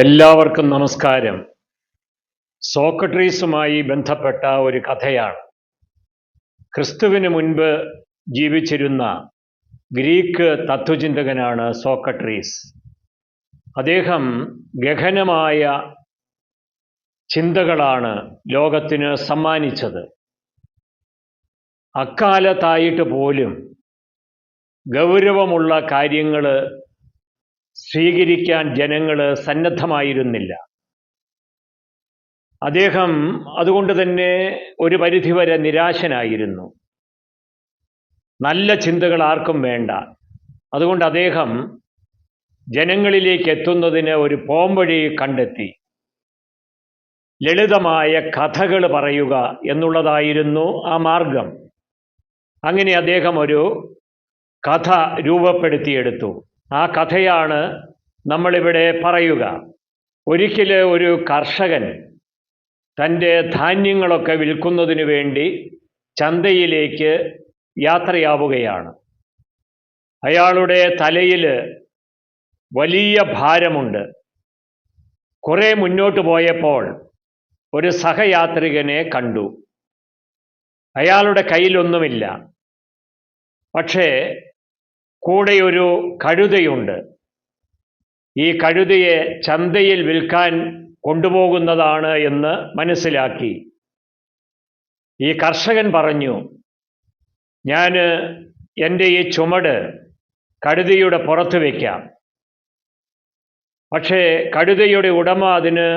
എല്ലാവർക്കും നമസ്കാരം. സോക്രട്ടീസുമായി ബന്ധപ്പെട്ട ഒരു കഥയാണ്. ക്രിസ്തുവിന് മുൻപ് ജീവിച്ചിരുന്ന ഗ്രീക്ക് തത്വചിന്തകനാണ് സോക്രട്ടീസ്. അദ്ദേഹം ഗഹനമായ ചിന്തകളാണ് ലോകത്തിന് സമ്മാനിച്ചത്. അക്കാലത്തായിട്ട് പോലും ഗൗരവമുള്ള കാര്യങ്ങൾ സ്വീകരിക്കാൻ ജനങ്ങൾ സന്നദ്ധമായിരുന്നില്ല. അദ്ദേഹം അതുകൊണ്ട് തന്നെ ഒരു പരിധിവരെ നിരാശനായിരുന്നു. നല്ല ചിന്തകൾ ആർക്കും വേണ്ട. അതുകൊണ്ട് അദ്ദേഹം ജനങ്ങളിലേക്ക് എത്തുന്നതിന് ഒരു പോംവഴി കണ്ടെത്തി. ലളിതമായ കഥകൾ പറയുക എന്നുള്ളതായിരുന്നു ആ മാർഗം. അങ്ങനെ അദ്ദേഹം ഒരു കഥ രൂപപ്പെടുത്തിയെടുത്തു. ആ കഥയാണ് നമ്മളിവിടെ പറയുക. ഒരിക്കൽ ഒരു കർഷകൻ തന്റെ ധാന്യങ്ങളൊക്കെ വിൽക്കുന്നതിന് വേണ്ടി ചന്തയിലേക്ക് യാത്രയാവുകയാണ്. അയാളുടെ തലയിൽ വലിയ ഭാരമുണ്ട്. കുറേ മുന്നോട്ട് പോയപ്പോൾ ഒരു സഹയാത്രികനെ കണ്ടു. അയാളുടെ കയ്യിലൊന്നുമില്ല. പക്ഷേ കൂടെ ഒരു കഴുതയുണ്ട്. ഈ കഴുതയെ ചന്തയിൽ വിൽക്കാൻ കൊണ്ടുപോകുന്നതാണ് എന്ന് മനസ്സിലാക്കി. ഈ കർഷകൻ പറഞ്ഞു ഞാൻ എന്റെ ഈ ചുമട് കഴുതയുടെ പുറത്ത് വയ്ക്കാം പക്ഷേ കഴുതയുടെ ഉടമ അതിന്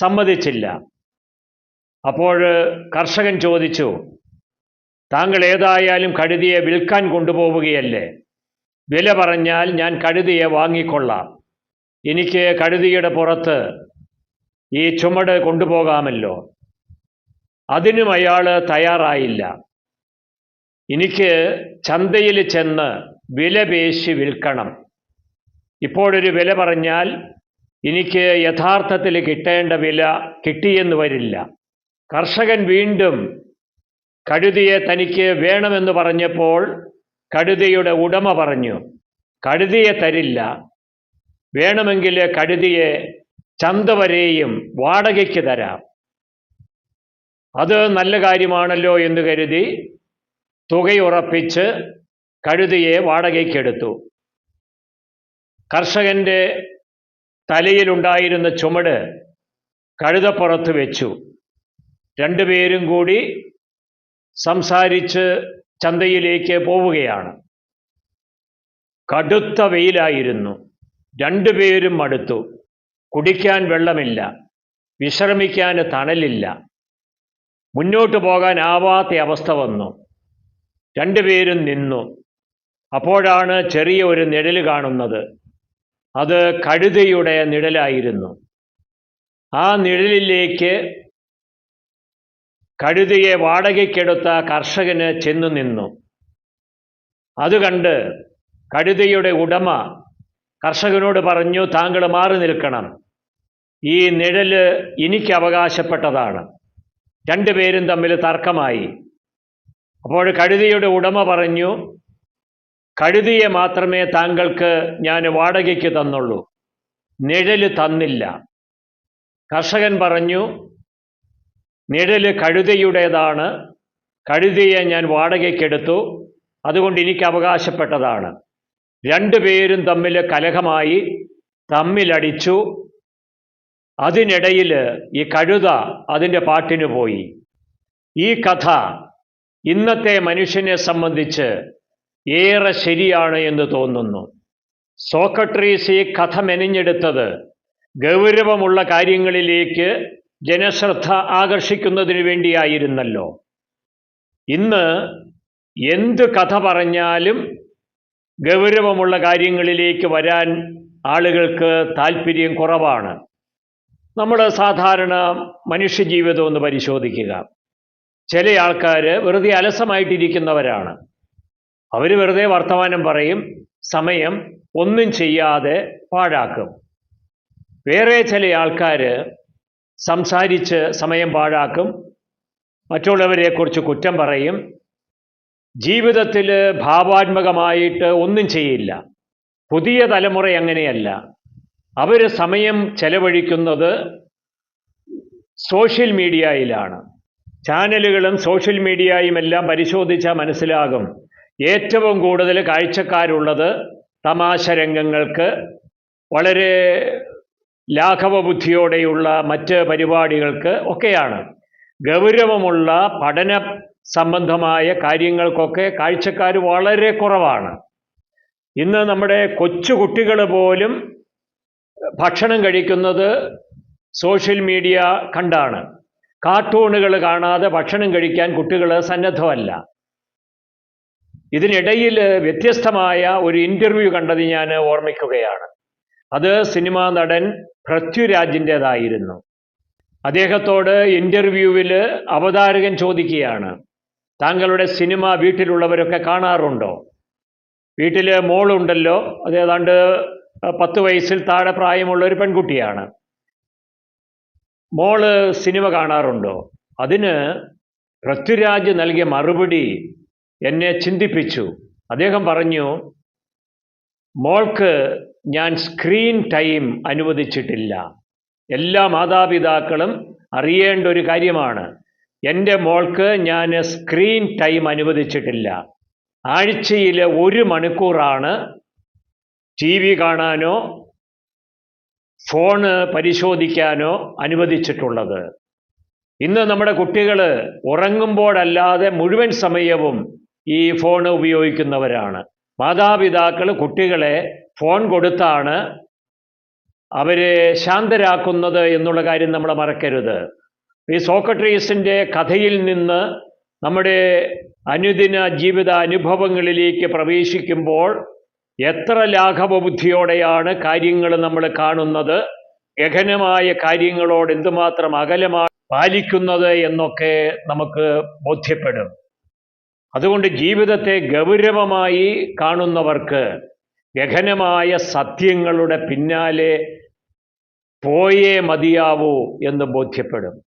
സമ്മതിച്ചില്ല. അപ്പോൾ കർഷകൻ ചോദിച്ചു താങ്കൾ ഏതായാലും കഴുതിയെ വിൽക്കാൻ കൊണ്ടുപോവുകയല്ലേ? വില പറഞ്ഞാൽ ഞാൻ കഴുതിയെ വാങ്ങിക്കൊള്ളാം. എനിക്ക് കഴുതിയുടെ പുറത്ത് ഈ ചുമട് കൊണ്ടുപോകാമല്ലോ. അതിനും അയാൾ തയ്യാറായില്ല. എനിക്ക് ചന്തയിൽ ചെന്ന് വില പേശി വിൽക്കണം. ഇപ്പോഴൊരു വില പറഞ്ഞാൽ എനിക്ക് യഥാർത്ഥത്തിൽ കിട്ടേണ്ട വില കിട്ടിയെന്ന് വരില്ല. കർഷകൻ വീണ്ടും കഴുതിയെ തനിക്ക് വേണമെന്ന് പറഞ്ഞപ്പോൾ കഴുതിയുടെ ഉടമ പറഞ്ഞു കഴുതിയെ തരില്ല. വേണമെങ്കിൽ കഴുതിയെ ചന്ത വരെയും വാടകയ്ക്ക് തരാം. അത് നല്ല കാര്യമാണല്ലോ എന്ന് കരുതി തുകയുറപ്പിച്ച് കഴുതിയെ വാടകയ്ക്കെടുത്തു. കർഷകന്റെ തലയിലുണ്ടായിരുന്ന ചുമട് കഴുതപ്പുറത്ത് വെച്ചു. രണ്ടുപേരും കൂടി സംസാരിച്ച് ചന്തയിലേക്ക് പോവുകയാണ്. കടുത്ത വെയിലായിരുന്നു. രണ്ടുപേരും മടുത്തു. കുടിക്കാൻ വെള്ളമില്ല. വിശ്രമിക്കാൻ തണലില്ല. മുന്നോട്ട് പോകാനാവാത്ത അവസ്ഥ വന്നു. രണ്ടുപേരും നിന്നു. അപ്പോഴാണ് ചെറിയ ഒരു നിഴൽ കാണുന്നത്. അത് കഴുതയുടെ നിഴലായിരുന്നു. ആ നിഴലിലേക്ക് കഴുതയെ വാടകയ്ക്കെടുത്ത കർഷകന് ചെന്നു നിന്നു. അത് കണ്ട് കഴുതിയുടെ ഉടമ കർഷകനോട് പറഞ്ഞു താങ്കൾ മാറി നിൽക്കണം. ഈ നിഴൽ എനിക്ക് അവകാശപ്പെട്ടതാണ്. രണ്ടുപേരും തമ്മിൽ തർക്കമായി. അപ്പോൾ കഴുതിയുടെ ഉടമ പറഞ്ഞു കഴുതിയെ മാത്രമേ താങ്കൾക്ക് ഞാൻ വാടകയ്ക്ക് തന്നുള്ളൂ. നിഴൽ തന്നില്ല. കർഷകൻ പറഞ്ഞു നിഴൽ കഴുതയുടേതാണ്. കഴുതയെ ഞാൻ വാടകയ്ക്കെടുത്തു. അതുകൊണ്ട് എനിക്ക് അവകാശപ്പെട്ടതാണ്. രണ്ടുപേരും തമ്മിൽ കലഹമായി. തമ്മിലടിച്ചു. അതിനിടയിൽ ഈ കഴുത അതിന്റെ പാട്ടിന് പോയി. ഈ കഥ ഇന്നത്തെ മനുഷ്യനെ സംബന്ധിച്ച് ഏറെ ശരിയാണ് എന്ന് തോന്നുന്നു. സോക്രട്ടീസ് ഈ കഥ മെനഞ്ഞെടുത്തത് ഗൗരവമുള്ള കാര്യങ്ങളിലേക്ക് ജനശ്രദ്ധ ആകർഷിക്കുന്നതിന് വേണ്ടിയായിരുന്നല്ലോ. ഇന്ന് എന്ത് കഥ പറഞ്ഞാലും ഗൗരവമുള്ള കാര്യങ്ങളിലേക്ക് വരാൻ ആളുകൾക്ക് താല്പര്യം കുറവാണ്. നമ്മൾ സാധാരണ മനുഷ്യജീവിതം ഒന്ന് പരിശോധിക്കുക. ചില ആൾക്കാർ വെറുതെ അലസമായിട്ടിരിക്കുന്നവരാണ്. അവർ വെറുതെ വർത്തമാനം പറയും സമയം ഒന്നും ചെയ്യാതെ പാഴാക്കും. വേറെ ചില ആൾക്കാർ സംസാരിച്ച് സമയം പാഴാക്കും. മറ്റുള്ളവരെക്കുറിച്ച് കുറ്റം പറയും. ജീവിതത്തിൽ ഭാവാത്മകമായിട്ട് ഒന്നും ചെയ്യില്ല. പുതിയ തലമുറ അങ്ങനെയല്ല. അവർ സമയം ചെലവഴിക്കുന്നത് സോഷ്യൽ മീഡിയയിലാണ്. ചാനലുകളും സോഷ്യൽ മീഡിയയും എല്ലാം പരിശോധിച്ചാൽ മനസ്സിലാകും. ഏറ്റവും കൂടുതൽ കാഴ്ചക്കാരുള്ളത് തമാശ രംഗങ്ങൾക്ക് വളരെ ലാഘവ ബുദ്ധിയോടെയുള്ള മറ്റ് പരിപാടികൾക്ക് ഒക്കെയാണ്. ഗൗരവമുള്ള പഠന സംബന്ധമായ കാര്യങ്ങൾക്കൊക്കെ കാഴ്ചക്കാർ വളരെ കുറവാണ്. ഇന്ന് നമ്മുടെ കൊച്ചു കുട്ടികൾ പോലും ഭക്ഷണം കഴിക്കുന്നത് സോഷ്യൽ മീഡിയ കണ്ടാണ്. കാർട്ടൂണുകൾ കാണാതെ ഭക്ഷണം കഴിക്കാൻ കുട്ടികൾ സന്നദ്ധമല്ല. ഇതിനിടയിൽ വ്യത്യസ്തമായ ഒരു ഇന്റർവ്യൂ കണ്ടത് ഞാൻ ഓർമ്മിക്കുകയാണ്. അത് സിനിമാ നടൻ പൃഥ്വിരാജിന്റെതായിരുന്നു അദ്ദേഹത്തോട് ഇന്റർവ്യൂവിൽ അവതാരകൻ ചോദിക്കുകയാണ് താങ്കളുടെ സിനിമ വീട്ടിലുള്ളവരൊക്കെ കാണാറുണ്ടോ? വീട്ടിൽ മോളുണ്ടല്ലോ അത് ഏതാണ്ട് പത്ത് വയസ്സിൽ താഴെ പ്രായമുള്ള ഒരു പെൺകുട്ടിയാണ്. മോൾ സിനിമ കാണാറുണ്ടോ? അതിന് പൃഥ്വിരാജ് നൽകിയ മറുപടി എന്നെ ചിന്തിപ്പിച്ചു. അദ്ദേഹം പറഞ്ഞു മോൾക്ക് ഞാൻ സ്ക്രീൻ ടൈം അനുവദിച്ചിട്ടില്ല. എല്ലാ മാതാപിതാക്കളും അറിയേണ്ട ഒരു കാര്യമാണ്. എന്റെ മോൾക്ക് ഞാൻ സ്ക്രീൻ ടൈം അനുവദിച്ചിട്ടില്ല. ആഴ്ചയിൽ ഒരു മണിക്കൂറാണ് ടി വി കാണാനോ ഫോണ് പരിശോധിക്കാനോ അനുവദിച്ചിട്ടുള്ളത്. ഇന്ന് നമ്മുടെ കുട്ടികൾ ഉറങ്ങുമ്പോഴല്ലാതെ മുഴുവൻ സമയവും ഈ ഫോൺ ഉപയോഗിക്കുന്നവരാണ്. മാതാപിതാക്കൾ കുട്ടികളെ ഫോൺ കൊടുത്താണ് അവരെ ശാന്തരാക്കുന്നത് എന്നുള്ള കാര്യം നമ്മൾ മറക്കരുത്. ഈ സോക്രട്ടീസിന്റെ കഥയിൽ നിന്ന് നമ്മുടെ അനുദിന ജീവിത അനുഭവങ്ങളിലേക്ക് പ്രവേശിക്കുമ്പോൾ എത്ര ലാഘവ ബുദ്ധിയോടെയാണ് കാര്യങ്ങൾ നമ്മൾ കാണുന്നത് ഗഹനമായ കാര്യങ്ങളോട് എന്തുമാത്രം അകലമാണ് പാലിക്കുന്നത് എന്നൊക്കെ നമുക്ക് ബോധ്യപ്പെടും. അതുകൊണ്ട് ജീവിതത്തെ ഗൗരവമായി കാണുന്നവർക്ക് ഗഹനമായ സത്യങ്ങളുടെ പിന്നാലെ പോയേ മതിയാവൂ എന്ന് ബോധ്യപ്പെടും.